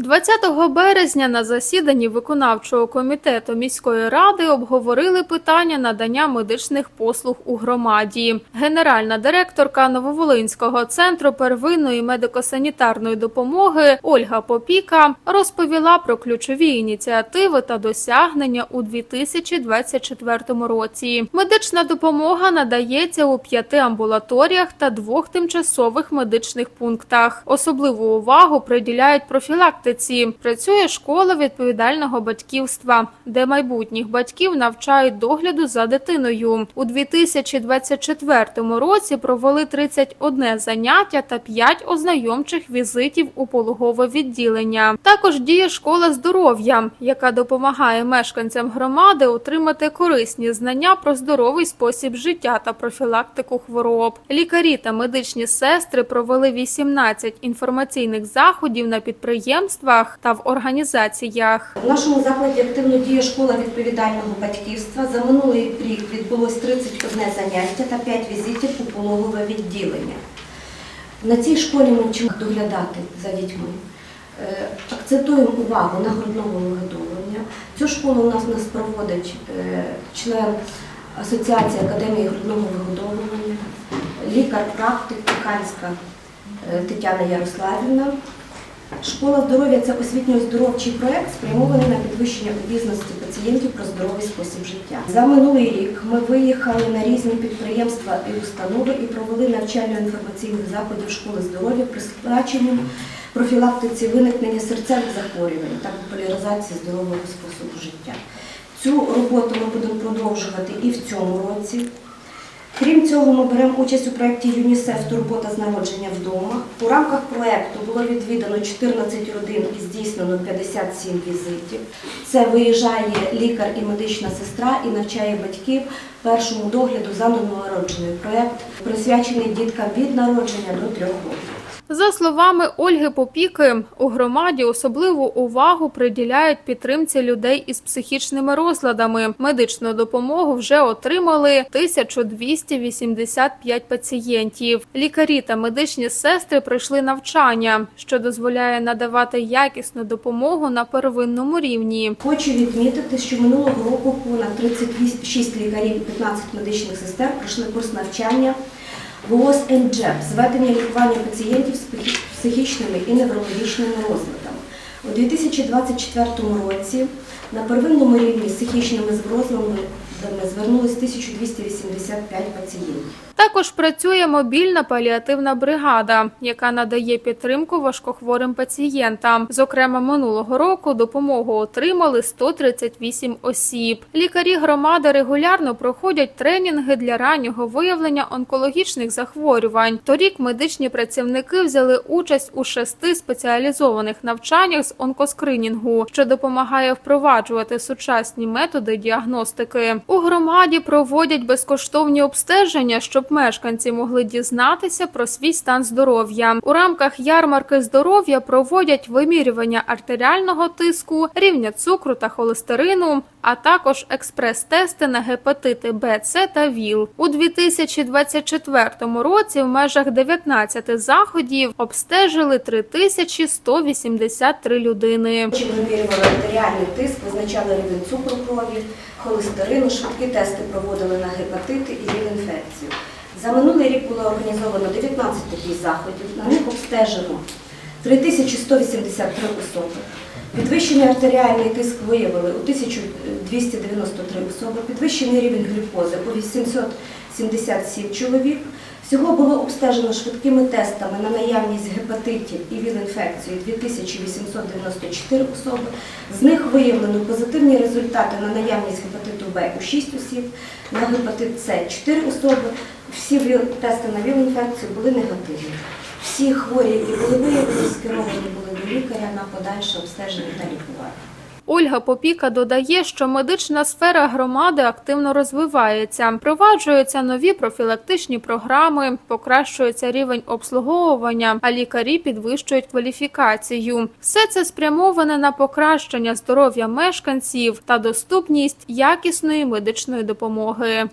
20 березня на засіданні виконавчого комітету міської ради обговорили питання надання медичних послуг у громаді. Генеральна директорка Нововолинського центру первинної медико-санітарної допомоги Ольга Попіка розповіла про ключові ініціативи та досягнення у 2024 році. Медична допомога надається у п'яти амбулаторіях та двох тимчасових медичних пунктах. Особливу увагу приділяють профілактиці. Працює школа відповідального батьківства, де майбутніх батьків навчають догляду за дитиною. У 2024 році провели 31 заняття та 5 ознайомчих візитів у пологове відділення. Також діє школа здоров'я, яка допомагає мешканцям громади отримати корисні знання про здоровий спосіб життя та профілактику хвороб. Лікарі та медичні сестри провели 18 інформаційних заходів на підприємствах та в організаціях. В нашому закладі активно діє школа відповідального батьківства. За минулий рік відбулось 31 заняття та 5 візитів у пологове відділення. На цій школі ми вчимо доглядати за дітьми. Е, Акцентуємо увагу на грудному вигодовування. Цю школу у нас, нас проводить е, член Асоціації академії грудного вигодовування, лікар-практик Піканська е, Тетяна Ярославівна. Школа здоров'я це освітньо-здоровчий проект, спрямований на підвищення обізнаності пацієнтів про здоровий спосіб життя. За минулий рік ми виїхали на різні підприємства і установи і провели навчально-інформаційних заходів школи здоров'я, присвяченим профілактиці виникнення серцевих захворювань та популяризації здорового способу життя. Цю роботу ми будемо продовжувати і в цьому році. Крім цього, ми беремо участь у проєкті ЮНІСЕФ Турбота з народження вдома. У рамках проєкту було відвідано 14 родин і здійснено 57 візитів. Це виїжджає лікар і медична сестра і навчає батьків першому догляду за новонародженою. Проєкт присвячений діткам від народження до трьох років. За словами Ольги Попіки, у громаді особливу увагу приділяють підтримці людей із психічними розладами. Медичну допомогу вже отримали 1285 пацієнтів. Лікарі та медичні сестри пройшли навчання, що дозволяє надавати якісну допомогу на первинному рівні. Хочу відмітити, що минулого року понад 36 лікарів і 15 медичних сестер пройшли курс навчання ВООЗ НДЖЕП – зведення лікування пацієнтів з психічними і неврологічними розладами. У 2024 році на первинному рівні з психічними розладами звернулись 1285 пацієнтів. Також працює мобільна паліативна бригада, яка надає підтримку важкохворим пацієнтам. Зокрема, минулого року допомогу отримали 138 осіб. Лікарі громади регулярно проходять тренінги для раннього виявлення онкологічних захворювань. Торік медичні працівники взяли участь у шести спеціалізованих навчаннях з онкоскринінгу, що допомагає впроваджувати сучасні методи діагностики. У громаді проводять безкоштовні обстеження, щоб мешканці могли дізнатися про свій стан здоров'я. У рамках ярмарки здоров'я проводять вимірювання артеріального тиску, рівня цукру та холестерину, а також експрес-тести на гепатити Б, С та ВІЛ. У 2024 році в межах 19 заходів обстежили 3183 людини. Чи вимірювали артеріальний тиск, визначали рівень цукру крові, холестерину, швидкі тести проводили на гепатити і віл-інфекцію. За минулий рік було організовано 19 таких заходів, на них обстежено 3183 особи. Підвищений артеріальний тиск виявили у 1293 особи, підвищений рівень глюкози у 877 чоловік. Всього було обстежено швидкими тестами на наявність гепатитів і віл-інфекції 2894 особи. З них виявлено позитивні результати на наявність гепатиту Б у 6 осіб, на гепатит С 4 особи. Всі тести на віл-інфекцію були негативні. Всі хворі, які були виявлені, скеровані були до лікаря на подальше обстеження та лікування. Ольга Попіка додає, що медична сфера громади активно розвивається, впроваджуються нові профілактичні програми, покращується рівень обслуговування, а лікарі підвищують кваліфікацію. Все це спрямоване на покращення здоров'я мешканців та доступність якісної медичної допомоги.